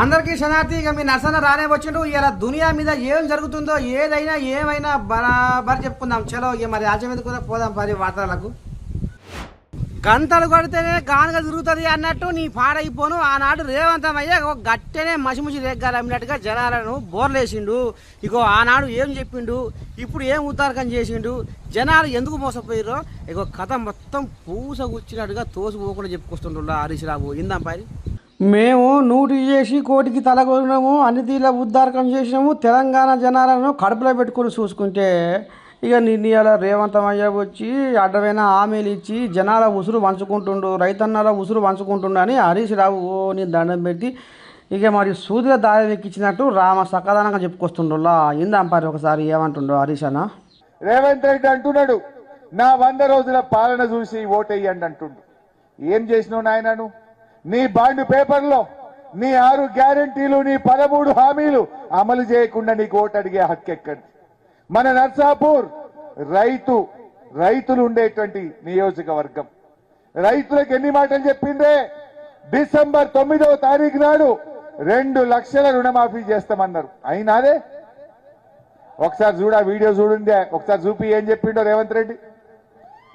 అందరికీ శనార్థి ఇక మీ నర్సన్న రానే వచ్చిండు. ఇలా దునియా మీద ఏం జరుగుతుందో ఏదైనా ఏమైనా బరాబర్ చెప్పుకుందాం. చలో ఇక మరి రాజ్యం మీద కూడా పోదాం పది వార్తలకు. గంతలు కొడితేనే గానుగా తిరుగుతుంది అన్నట్టు నీ పాడైపోను. ఆనాడు రేవంతమయ్య ఒక గట్టెనే మసిముసి రేగ్గాలమ్మినట్టుగా జనాలను బోర్లేసిండు. ఇగో ఆనాడు ఏం చెప్పిండు? ఇప్పుడు ఏం ఉత్తారకం చేసిండు? జనాలు ఎందుకు మోసపోయారో ఇగో కథ మొత్తం పూస గుచ్చినట్టుగా తోసిపోకుండా చెప్పుకొస్తుండ్రు హరీష్ రావు. ఇందాం పారి. మేము నూటి చేసి కోటికి తలగొనము అన్ని తీర్ల ఉద్దారకం చేసినాము తెలంగాణ జనాలను కడుపులో పెట్టుకుని చూసుకుంటే ఇక నిర్ణయాల రేవంతమయ్య వచ్చి అడ్డమైన హామీలు ఇచ్చి జనాల ఉసురు వంచుకుంటుండు రైతన్నల ఉసురు వంచుకుంటుండు అని హరీష్ రావు నేను దండం పెట్టి ఇక మరి సూదిలో దారి ఎక్కించినట్టు రామ సకాదానంగా చెప్పుకొస్తుండోలా. ఇందాం ఒకసారి ఏమంటుండో హరీష్ అన్న? రేవంత్ రెడ్డి అంటున్నాడు నా వంద రోజుల పాలన చూసి ఓటేయండి అంటుండు. ఏం చేసినావు నాయనను నీ బాండ్ పేపర్లో నీ ఆరు గ్యారంటీలు నీ పదమూడు హామీలు అమలు చేయకుండా నీకు ఓటు అడిగే హక్కు ఎక్కడి? మన నర్సాపూర్ రైతు రైతులు ఉండేటువంటి నియోజకవర్గం. రైతులకు ఎన్ని మాటలు చెప్పిందే డిసెంబర్ తొమ్మిదవ తారీఖు నాడు రెండు లక్షల రుణమాఫీ చేస్తామన్నారు. అయినాదే? ఒకసారి చూడ వీడియో చూడండి ఒకసారి చూపి ఏం చెప్పిండో రేవంత్ రెడ్డి.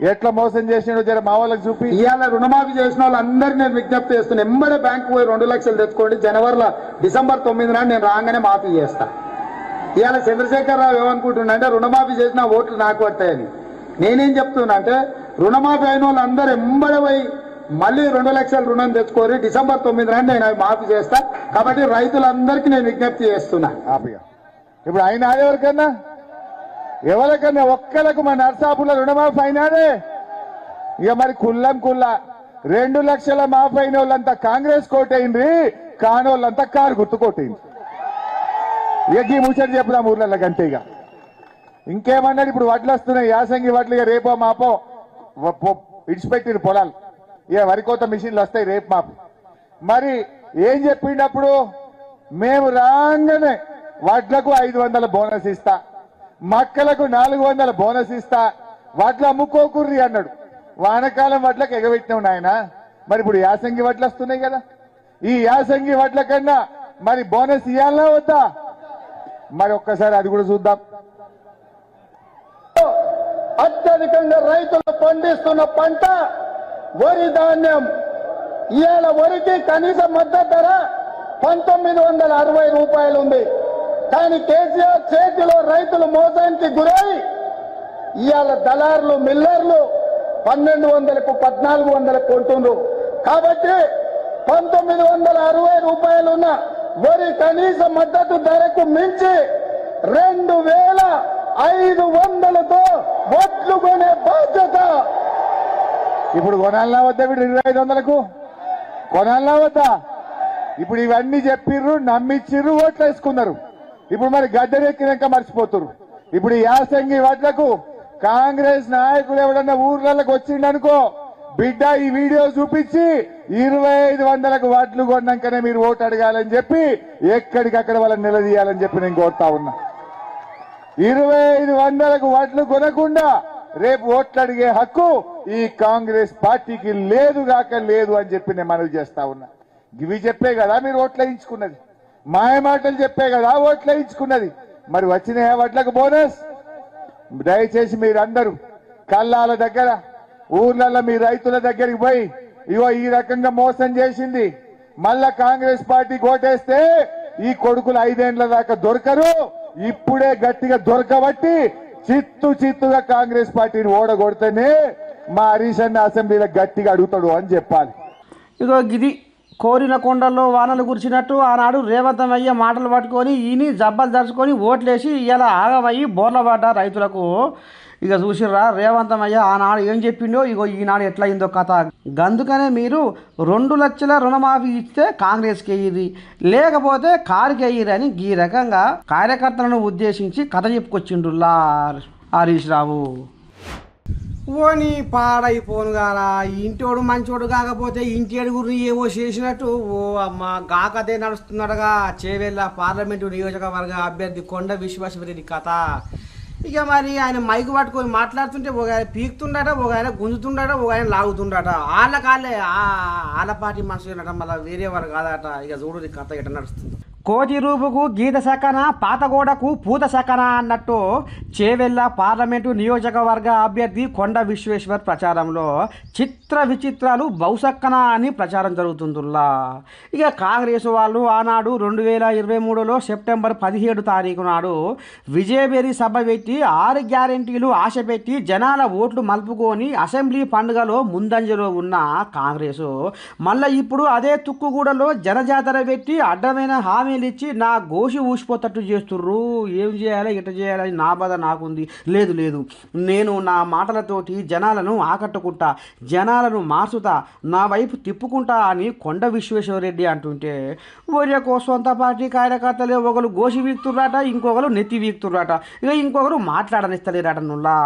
ఎట్లా మోసం చేసిండో జర మా వాళ్ళకి చూపి. ఇవాళ రుణమాఫీ చేసిన వాళ్ళందరికీ నేను విజ్ఞప్తి చేస్తున్నా ఎంబడే బ్యాంకు పోయి రెండు లక్షలు తెచ్చుకోండి జనవరిలో డిసెంబర్ తొమ్మిది నాడు నేను రాగానే మాఫీ చేస్తా. ఇవాళ చంద్రశేఖరరావు ఏమనుకుంటున్నా అంటే రుణమాఫీ చేసిన ఓట్లు నాకు వస్తాయని నేనేం చెప్తున్నా అంటే రుణమాఫీ అయిన వాళ్ళందరూ ఎంబడే పోయి మళ్ళీ రెండు లక్షల రుణం తెచ్చుకోరి డిసెంబర్ తొమ్మిది నాడు నేను అవి మాఫీ చేస్తా. కాబట్టి రైతులందరికీ నేను విజ్ఞప్తి చేస్తున్నా. ఇప్పుడు ఆయన ఎవరికన్నా ఎవరికన్నా ఒక్కలకు మా నర్సాపుల రుణమాఫ్ అయినాడే? ఇక మరి కుల్లం కుల్ల. రెండు లక్షల మాఫ్ అయిన వాళ్ళంతా కాంగ్రెస్ కోటైంది కానోళ్ళంతా కారు గుర్తు కొట్టింది ఇక ఈ ముచ్చటి చెప్పుదాం ఊర్లలో గంటే ఇక. ఇంకేమన్నాడు ఇప్పుడు వడ్లు వస్తున్నాయి యాసంగి వడ్లు ఇక రేపో మాపో వ- ఇడిచిపెట్టిరు పొలాలు. ఇక వరి కోత మిషన్లు వస్తాయి రేపు మాపు. మరి ఏం చెప్పిండప్పుడు మేము రాగానే వడ్లకు ఐదు వందల బోనస్ ఇస్తా. మక్కలకు నాలుగు వందల బోనస్ ఇస్తా వడ్లు అమ్ముకోకుర్రి అన్నాడు. వానకాలం వడ్లకు ఎగబెట్టినావు నాయన. మరి ఇప్పుడు యాసంగి వడ్లు వస్తున్నాయి కదా. ఈ యాసంగి వడ్ల కన్నా మరి బోనస్ ఇవ్వాలా వద్దా? మరి ఒక్కసారి అది కూడా చూద్దాం. అత్యధికంగా రైతులు పండిస్తున్న పంట వరి ధాన్యం. ఇవాళ వరికి కనీస మద్దతు ధర పంతొమ్మిది వందల అరవై రూపాయలు ఉంది. కానీ కేసీఆర్ చేతిలో రైతులు మోసానికి గురై ఇవాళ దళారులు మిల్లర్లు పన్నెండు వందలకు పద్నాలుగు వందలకు కొంటుండ్రు కాబట్టి పంతొమ్మిది వందల అరవై రూపాయలున్న వరి కనీస మద్దతు ధరకు మించి రెండు వేల ఐదు వందలతో ఒట్లు కొనే బాధ్యత. ఇప్పుడు కొనాలనా వద్దా వీడు ఇరవై ఐదు వందలకు? కొనాలనా వద్దా? ఇప్పుడు ఇవన్నీ చెప్పిర్రు నమ్మిచ్చిర్రు ఓట్లు వేసుకున్నారు ఇప్పుడు మరి గడ్డరెక్కినాక మర్చిపోతుర్రు ఇప్పుడు ఈ యాసంగి వడ్లకు కాంగ్రెస్ నాయకులు ఎవడన్నా ఊర్లలోకి వచ్చిండనుకో బిడ్డ ఈ వీడియో చూపించి ఇరవై ఐదు వందలకు వడ్లు కొన్నాకనే మీరు ఓటు అడగాలని చెప్పి ఎక్కడికక్కడ వాళ్ళని నిలదీయాలని చెప్పి నేను కోరుతా ఉన్నా. ఇరవై ఐదు వందలకు వడ్లు కొనకుండా రేపు ఓట్లు అడిగే హక్కు ఈ కాంగ్రెస్ పార్టీకి లేదు గాక లేదు అని చెప్పి నేను మనవి చేస్తా ఉన్నా. ఇవి చెప్పే కదా మీరు ఓట్లు వేయించుకున్నది. మాయ మాటలు చెప్పే కదా ఓట్లు ఇచ్చుకున్నది. మరి వచ్చిన వడ్లకు బోనస్? దయచేసి మీరందరూ కల్లాల దగ్గర ఊర్లలో మీ రైతుల దగ్గరికి పోయి ఇగో ఈ రకంగా మోసం చేసింది. మళ్ళా కాంగ్రెస్ పార్టీ కోటేస్తే ఈ కొడుకులు ఐదేండ్ల దాకా దొరకరు. ఇప్పుడే గట్టిగా దొరకబట్టి చిత్తు చిత్తుగా కాంగ్రెస్ పార్టీని ఓడగొడితేనే మా హరీష్ అన్న అసెంబ్లీలో గట్టిగా అడుగుతాడు అని చెప్పాలి. ఇదో గిది కోరిన కొండల్లో వానలు కురిచినట్టు ఆనాడు రేవంతమయ్య మాటలు పట్టుకొని ఈని జబ్బలు దర్చుకొని ఓట్లేసి ఇలా ఆగవయ్యి బోర్ల పడ్డ రైతులకు. ఇక చూసిర్రా రేవంతమయ్య ఆనాడు ఏం చెప్పిండో? ఇగో ఈనాడు ఎట్లయిందో కథ. గందుకనే మీరు రెండు లక్షల రుణమాఫీ ఇస్తే కాంగ్రెస్కి వెయ్యిరి లేకపోతే కారుకి వేయిరి అని ఈ రకంగా కార్యకర్తలను ఉద్దేశించి కథ చెప్పుకొచ్చిండ్రులా హరీష్ రావు. ఓని పాడైపోను గారా. ఇంటోడు మంచోడు కాకపోతే ఇంటి అడుగురు ఏవో చేసినట్టు ఓ అమ్మ గాకదే నడుస్తున్నాడుగా. చేవెళ్ళ పార్లమెంటు నియోజకవర్గ అభ్యర్థి కొండ విశ్వేశ్వరరెడ్డి కథ. ఇక మరి ఆయన మైకు పట్టుకొని మాట్లాడుతుంటే ఒక ఆయన పీకుతుండట ఒక ఆయన గుంజుతుండట ఒక ఆయన లాగుతుండట. వాళ్ళ కాళ్ళే వాళ్ళ పార్టీ మనుషులు మళ్ళీ వేరే వారు కాదట. ఇక చూడు కథ ఎట నడుస్తుంది. కోటి రూపుకు గీత శకన పాతగోడకు పూత సకన అన్నట్టు చేవెళ్ళ పార్లమెంటు నియోజకవర్గ అభ్యర్థి కొండ విశ్వేశ్వర్ ప్రచారంలో చిత్ర విచిత్రాలు బహుసక్కన అని ప్రచారం జరుగుతుందిలా ఇక కాంగ్రెస్ వాళ్ళు ఆనాడు రెండు వేల ఇరవై మూడులో సెప్టెంబర్ పదిహేడు తారీఖు నాడు విజయబేరి సభ పెట్టి ఆరు గ్యారెంటీలు ఆశ పెట్టి జనాల ఓట్లు మలుపుకొని అసెంబ్లీ పండుగలో ముందంజలో ఉన్న కాంగ్రెస్. మళ్ళీ ఇప్పుడు అదే తుక్కుగూడలో జనజాతర పెట్టి అడ్డమైన హామీలు ఇచ్చి నా గోషి ఊసిపోతట్టు చేస్తుర్రు. ఏం చేయాలి ఇట చేయాలని నా బాధ నాకుంది. లేదు లేదు. నేను నా మాటలతోటి జనాలను ఆకట్టుకుంటా జనాలను మార్చుతా నా వైపు తిప్పుకుంటా అని కొండ విశ్వేశ్వరరెడ్డి అంటుంటే ఒరేకో సొంత పార్టీ కార్యకర్తలే ఒకరు గోషి వీక్తుర్రాట ఇంకొకరు నెత్తి వీక్తుర్రాట. ఇక ఇంకొకరు మాట్లాడనిస్తలేరాట నుల్లా.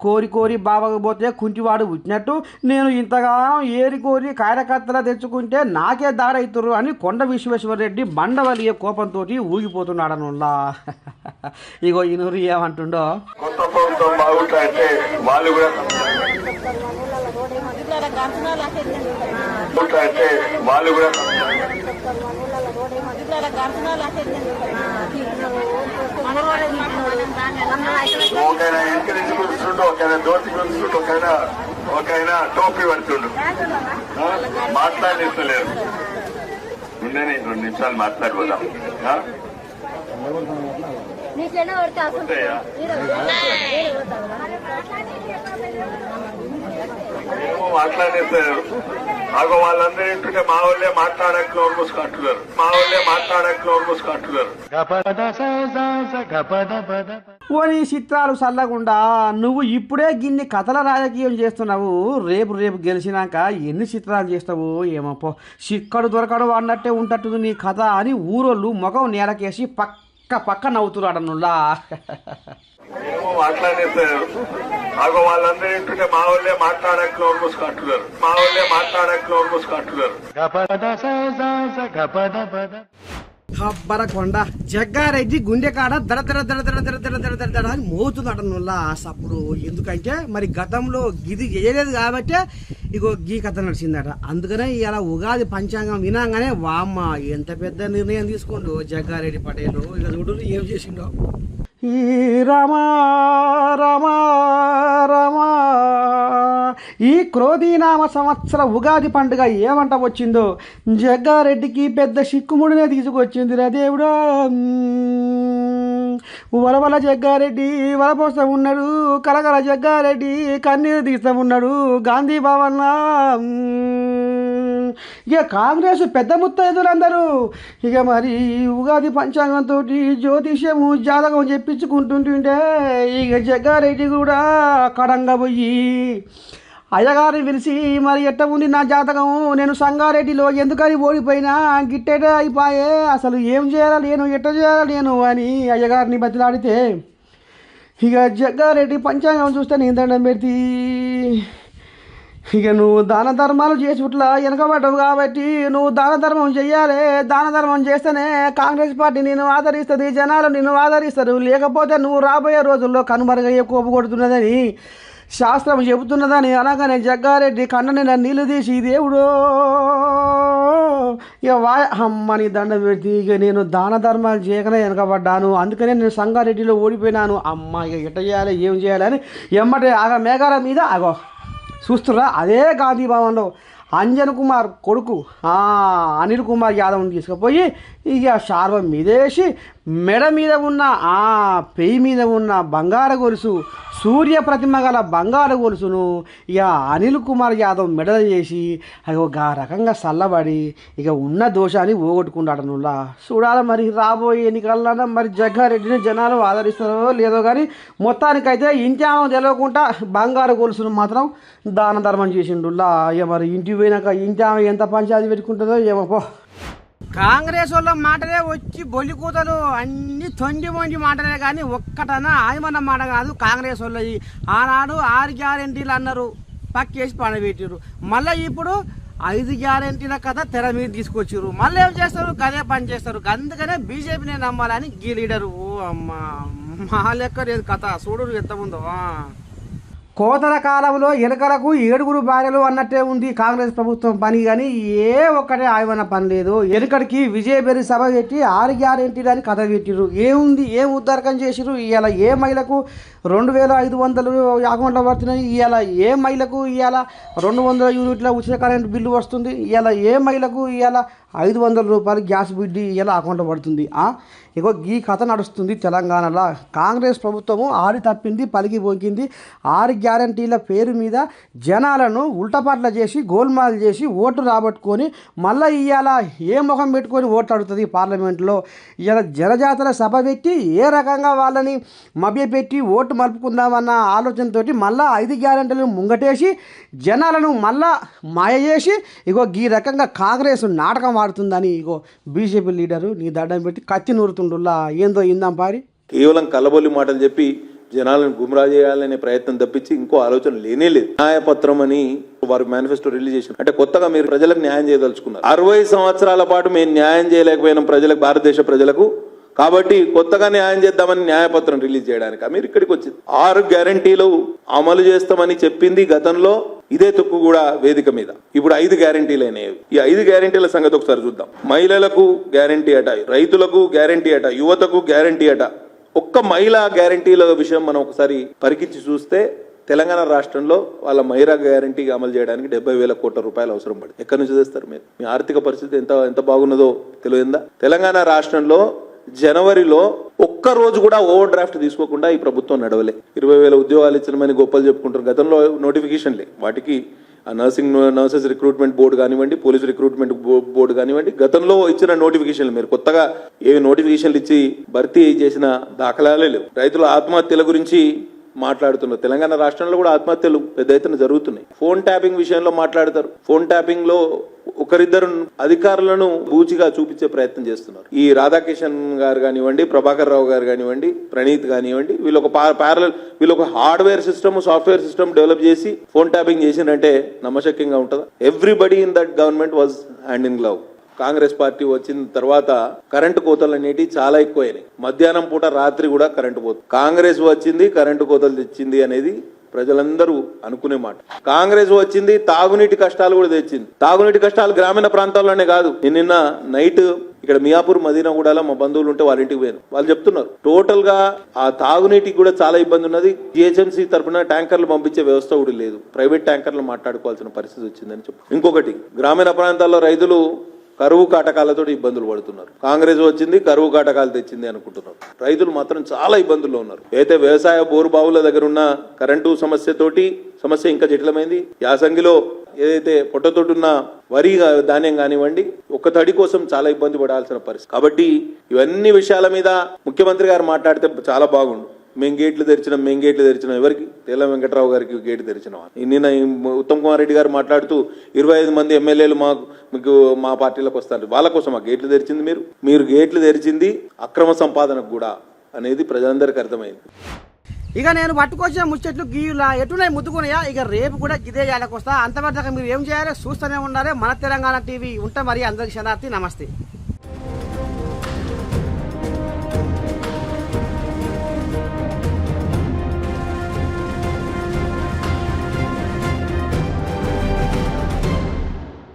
కోరి కోరి బావకపోతే కుంటివాడు పుట్టినట్టు నేను ఇంతగానో ఏరి కోరి కార్యకర్తలు తెచ్చుకుంటే నాకే దాడైతురు అని కొండ విశ్వేశ్వరరెడ్డి బండవలియ కోపంతో ఊగిపోతున్నాడనుల్లా ఇగో ఇనురు ఏమంటుండో? వాళ్ళు కూడా వాళ్ళు ఒక ఒకైనా దోతి ఆయన ఒకైనా ఒకైనా టోపీ పెడుతుండు? మాట్లాడిస్తలేరు ఉండని రెండు నిమిషాలు మాట్లాడిపోదాం ఏమో మాట్లాడేస్తారు నాకు వాళ్ళందరూ ఏంటంటే మా వాళ్ళే మాట్లాడక నోరు మూసుకుంటున్నారు. మా వాళ్ళే మాట్లాడక నోరు మూసుకుంటున్నారు. ఓని చిత్రాలు చల్లకుండా నువ్వు ఇప్పుడే గిన్ని కథల రాజకీయం చేస్తున్నావు. రేపు రేపు గెలిచినాక ఎన్ని చిత్రాలు చేస్తావు ఏమో పో. దొరకడు అన్నట్టే ఉంటట్టు నీ కథ అని ఊరోళ్ళు మొగం నేలకేసి పక్క పక్క నవ్వుతున్నాడు ఏమో మాట్లాడేస్తారు అగో వాళ్ళందరూ ఏంటంటే మా వాళ్ళే మాట్లాడక నోరు మూసుకుంటున్నారు మా వాళ్ళే మాట్లాడక నోరు మూసుకుంటున్నారు హబ్బర కొండ జగ్గారెడ్డి గుండె కాడ దడ దడ దడ దడ దడ దడ దడ దడ దడ అని మోగుతున్నాడు నుల్లా సప్పుడు ఎందుకంటే మరి గతంలో గిది చేయలేదు కాబట్టి ఇగో గీ కథ నడిచిందట. అందుకనే ఇలా ఉగాది పంచాంగం వినాగానే వామ్మ ఎంత పెద్ద నిర్ణయం తీసుకోండు జగ్గారెడ్డి పటేలు. ఇక చూడు ఏం చేసిండో. ఈ రమా రమా రమా. ఈ క్రోధీనామ సంవత్సర ఉగాది పండుగ ఏమంట వచ్చిందో? జగ్గారెడ్డికి పెద్ద సిక్కుముడినే తీసుకొచ్చింది రా దేవుడా వలవల జగ్గారెడ్డి వలపోస్తా ఉన్నాడు కలగల జగ్గారెడ్డి కన్నీరు తీస్తా ఉన్నాడు గాంధీ భవన్నా ఇక కాంగ్రెస్ పెద్ద ముత్తైదులందరూ. ఇక మరి ఉగాది పంచాంగంతో జ్యోతిష్యము జాతకం చెప్పించుకుంటుంటుంటే ఇక జగ్గారెడ్డి కూడా కడంగా పోయి అయ్యగారిని పిలిచి మరి ఎట్ట ఉంది నా జాతకం? నేను సంగారెడ్డిలో ఎందుకని ఓడిపోయినా? గిట్టేట అయిపోయే. అసలు ఏం చేయాలా నేను? ఎట్ట చేయాలా నేను? అని అయ్యగారిని బతిలాడితే. ఇక జగ్గారెడ్డి పంచాంగం చూస్తే నేను దండం పెడితే ఇక నువ్వు దాన ధర్మాలు చేసుట్లా వెనకబడ్డవు కాబట్టి నువ్వు దాన ధర్మం చెయ్యాలి. దాన ధర్మం చేస్తేనే కాంగ్రెస్ పార్టీ నేను ఆదరిస్తుంది జనాలు నిన్ను ఆదరిస్తారు. లేకపోతే నువ్వు రాబోయే రోజుల్లో కనుమరుగయ్యే కోపు కొడుతున్నదని శాస్త్రం చెబుతున్నదని అనగానే జగ్గారెడ్డి కన్నని నీళ్ళు తీసి దేవుడు ఇక వా అమ్మని దండం పెడితే ఇక నేను దాన ధర్మాలు చేయకనే వెనకబడ్డాను అందుకనే నేను సంగారెడ్డిలో ఓడిపోయినాను. అమ్మ ఇక ఎట్ట చేయాలి ఏం చేయాలని ఎమ్మటే ఆగ మేఘాల మీద ఆగో. చూస్తురా అదే గాంధీ భవన్లో అంజన్ కుమార్ కొడుకు అనిల్ కుమార్ యాదవ్ని తీసుకుపోయి ఇక శార్వం మీదేసి మెడ మీద ఉన్న ఆ పెయి మీద ఉన్న బంగారు గొలుసు సూర్య ప్రతిమ గల బంగారు గొలుసును ఇక అనిల్ కుమార్ యాదవ్ మెడల చేసి అది ఒక రకంగా చల్లబడి ఇక ఉన్న దోషాన్ని పోగొట్టుకున్నాడు నువ్వులా చూడాలి మరి రాబోయే ఎన్నికల్లో మరి జగ్గారెడ్డిని జనాలు ఆదరిస్తారో లేదో కానీ మొత్తానికైతే ఇంటి ఆమె తెలియకుండా బంగారు గొలుసును మాత్రం దాన ధర్మం చేసిండుల్లా ఇక మరి ఇంటికి పోయినాక ఇంటి ఆమె ఎంత పంచాయతీ పెట్టుకుంటుందో ఏమో కాంగ్రెస్ వాళ్ళ మాటలే వచ్చి బొలి కూతలు అన్ని తొండి మొండి మాటలే కానీ ఒక్కటనా ఆయమన్న మాట కాదు కాంగ్రెస్ వాళ్ళవి ఆనాడు ఆరు గ్యారెంటీలు అన్నారు. పక్కేసి పనిపెట్టారు మళ్ళీ ఇప్పుడు ఐదు గ్యారెంటీల కథ తెర మీద తీసుకొచ్చారు మళ్ళీ ఏం చేస్తారు? కదే పని చేస్తారు. అందుకనే బీజేపీనే నమ్మాలని గీ లీడరు. ఓ అమ్మ మా లెక్క లేదు కథ. చూడు ఎంత ఉందో. కోతల కాలంలో ఎలుకలకు ఏడుగురు భార్యలు అన్నట్టే ఉంది కాంగ్రెస్ ప్రభుత్వం పని కానీ ఏ ఒక్కటే ఆయమైన పని లేదు. ఎలుకడికి విజయబెరి సభ పెట్టి ఆరు గ్యారెంటీలు అని కథ పెట్టిరు ఏముంది? ఏం ఉద్దారకం చేసిరు ఇవాళ ఏ మహిళకు రెండు వేల ఐదు వందలు అకౌంట్లో పడుతున్నాయి? ఇవాళ ఏ మహిళకు ఇవాళ రెండు వందల యూనిట్ల ఉచిత కరెంట్ బిల్లు వస్తుంది? ఇవాళ ఏ మహిళకు ఇవాళ ఐదు వందల రూపాయలు గ్యాస్ బిడ్డి ఇవాళ అకౌంట్లో పడుతుంది? ఇగో ఈ కథ నడుస్తుంది తెలంగాణలో. కాంగ్రెస్ ప్రభుత్వము ఆడి తప్పింది పలికి పోకింది ఆరు గ్యారంటీల పేరు మీద జనాలను ఉల్టపాట్ల చేసి గోల్మాల్ చేసి ఓటు రాబట్టుకొని మళ్ళీ ఇవాళ ఏ ముఖం పెట్టుకొని ఓట్లు అడుగుతుంది పార్లమెంట్లో? ఇవాళ జనజాతర సభ పెట్టి ఏ రకంగా వాళ్ళని మభ్యపెట్టి ఓటు మలుపుకుందామన్న ఆలోచనతోటి మళ్ళా ఐదు గ్యారంటీలను ముంగటేసి జనాలను మళ్ళా మాయ చేసి ఇగో ఈ రకంగా కాంగ్రెస్ నాటకం ఆడుతుందని ఇగో బీజేపీ లీడరు నీ దడ్డం పెట్టి కత్తి నూరుతుండుల్లా. ఏందో ఇందాం పారి. కేవలం కలబొల్లి మాటలు చెప్పి జనాలను గుమ్రా చేయాలనే ప్రయత్నం తప్పించి ఇంకో ఆలోచన లేనే లేదు. న్యాయపత్రం అని వారు మేనిఫెస్టో రిలీజ్ చేసిన అంటే కొత్తగా మీరు ప్రజలకు న్యాయం చేయదలుచుకున్నారు. అరవై సంవత్సరాల పాటు మేము న్యాయం చేయలేకపోయినాం ప్రజలకు భారతదేశ ప్రజలకు. కాబట్టి కొత్తగా న్యాయం చేద్దామని న్యాయపత్రం రిలీజ్ చేయడానికి మీరు ఇక్కడికి వచ్చింది. ఆరు గ్యారంటీలు అమలు చేస్తామని చెప్పింది గతంలో. ఇదే తుక్కు కూడా వేదిక మీద. ఇప్పుడు ఐదు గ్యారంటీలు అయినాయి. ఈ ఐదు గ్యారంటీల సంగతి ఒకసారి చూద్దాం. మహిళలకు గ్యారంటీ అట రైతులకు గ్యారంటీ అట యువతకు గ్యారంటీ అట. ఒక్క మహిళా గ్యారంటీల విషయం మనం ఒకసారి పరికించి చూస్తే తెలంగాణ రాష్ట్రంలో వాళ్ళ మహిళా గ్యారంటీ అమలు చేయడానికి డెబ్బై వేల కోట్ల రూపాయలు అవసరం పడింది. ఎక్కడి నుంచి తెస్తారు మీరు? మీ ఆర్థిక పరిస్థితి ఎంత ఎంత బాగున్నదో తెలియదా? తెలంగాణ రాష్ట్రంలో జనవరిలో ఒక్క రోజు కూడా ఓవర్ డ్రాఫ్ట్ తీసుకోకుండా ఈ ప్రభుత్వం నడవలే. ఇరవై వేల ఉద్యోగాలు ఇచ్చినమని గొప్పలు చెప్పుకుంటారు. గతంలో నోటిఫికేషన్లే. వాటికి నర్సింగ్ నర్సెస్ రిక్రూట్మెంట్ బోర్డు కానివ్వండి పోలీస్ రిక్రూట్మెంట్ బోర్డు కానివ్వండి గతంలో ఇచ్చిన నోటిఫికేషన్లు మీరు. కొత్తగా ఏ నోటిఫికేషన్లు ఇచ్చి భర్తీ చేసిన దాఖలాలే లేవు. రైతుల ఆత్మహత్యల గురించి మాట్లాడుతున్నారు. తెలంగాణ రాష్ట్రంలో కూడా ఆత్మహత్యలు పెద్ద ఎత్తున జరుగుతున్నాయి. ఫోన్ ట్యాపింగ్ విషయంలో మాట్లాడతారు. ఫోన్ ట్యాపింగ్లో ఒకరిద్దరు అధికారులను బూచిగా చూపించే ప్రయత్నం చేస్తున్నారు. ఈ రాధాకిషన్ గారు కానివ్వండి ప్రభాకర్ రావు గారు కానివ్వండి ప్రణీత్ కానివ్వండి వీళ్ళు ఒక ప్యారల వీళ్ళు ఒక hardware system software system develop చేసి ఫోన్ ట్యాపింగ్ చేసిందంటే నమ్మశక్యంగా ఉంటుందా? Everybody in that government was hand in glove Congress party వచ్చిన తర్వాత కరెంటు కోతలు అనేటివి చాలా ఎక్కువైనాయి. మధ్యాహ్నం పూట రాత్రి కూడా కరెంటు కోత. కాంగ్రెస్ వచ్చింది కరెంటు కోతలు తెచ్చింది అనేది ప్రజలందరూ అనుకునే మాట. కాంగ్రెస్ వచ్చింది తాగునీటి కష్టాలు కూడా తెచ్చింది. తాగునీటి కష్టాలు గ్రామీణ ప్రాంతాల్లోనే కాదు. నేను నిన్న నైట్ ఇక్కడ మియాపూర్ మదీనాగూడలో మా బంధువులు ఉంటే వాళ్ళ ఇంటికి పోయాను. వాళ్ళు చెప్తున్నారు టోటల్గా ఆ తాగునీటికి కూడా చాలా ఇబ్బంది ఉన్నది. జిహెచ్ఎంసీ తరఫున ట్యాంకర్లు పంపించే వ్యవస్థ కూడా లేదు. ప్రైవేట్ ట్యాంకర్లు మాట్లాడుకోవాల్సిన పరిస్థితి వచ్చిందని చెప్పు. ఇంకొకటి గ్రామీణ ప్రాంతాల్లో రైతులు కరువు కాటకాలతో ఇబ్బందులు పడుతున్నారు. కాంగ్రెస్ వచ్చింది కరువు కాటకాలు తెచ్చింది అనుకుంటున్నారు. రైతులు మాత్రం చాలా ఇబ్బందుల్లో ఉన్నారు. అయితే వ్యవసాయ బోరు బావుల దగ్గర ఉన్న కరెంటు సమస్యతోటి సమస్య ఇంకా జటిలమైంది. యాసంగిలో ఏదైతే పొట్టతోటున్న వరి ధాన్యం కానివ్వండి ఒక్క తడి కోసం చాలా ఇబ్బంది పడాల్సిన పరిస్థితి. కాబట్టి ఇవన్నీ విషయాల మీద ముఖ్యమంత్రి గారు మాట్లాడితే చాలా బాగుండు. మేము గేట్లు తెరిచినాం మేము గేట్లు తెరిచినాం. ఎవరికి? తెల్ల వెంకట్రావు గారికి గేట్ తెరిచినాం నిన్న ఉత్తమ్ కుమార్ రెడ్డి గారు మాట్లాడుతూ ఇరవై ఐదు మంది ఎమ్మెల్యేలు మా మీకు మా పార్టీలోకి వస్తారు. వాళ్ళ కోసం ఆ గేట్లు తెరిచింది మీరు. మీరు గేట్లు తెరిచింది అక్రమ సంపాదనకు కూడా అనేది ప్రజలందరికీ అర్థమైంది. ఇక నేను పట్టుకొచ్చిన ముచ్చట్లు గీయులా ఎటునే ముద్దుకున్నాయా ఇక రేపు కూడా ఇదే జాలకు వస్తా అంతవరకు మీరు ఏం చేయాలో? చూస్తూనే ఉండాలి మన తెలంగాణ టీవీ. ఉంటే మరి అందరికి శనార్థి నమస్తే.